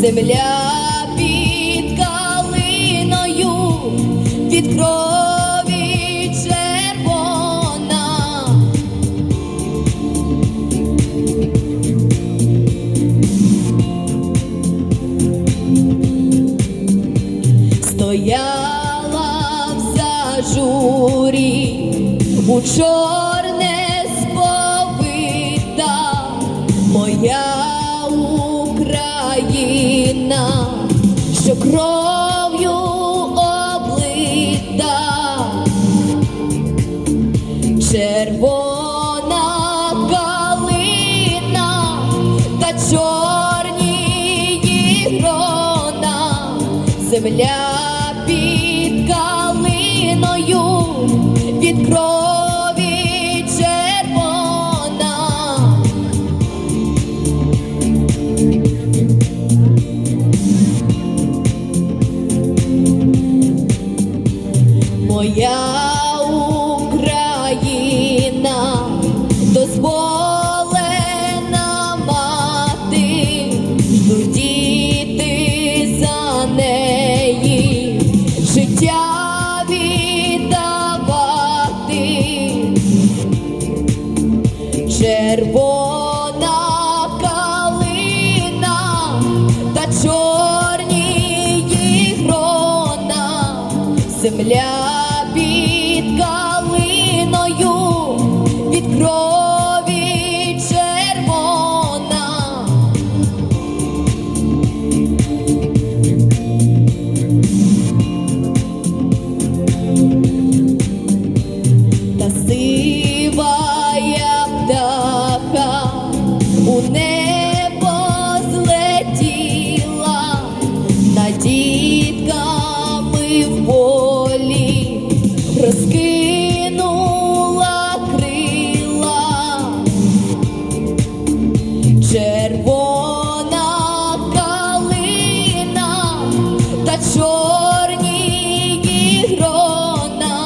земля під калиною, від крові червона. Стояла в зажурі у чорне Україна, що кров'ю облита, червона калина та чорні грона, земля під калиною від крові Моя Україна дозволена мати, ждуть за неї, життя віддавати. Червона калина та чорні грона, земля небо злетіла над дітками в розкинула крила. Червона калина та чорні грона,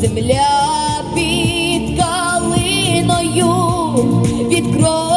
земля під калиною від крові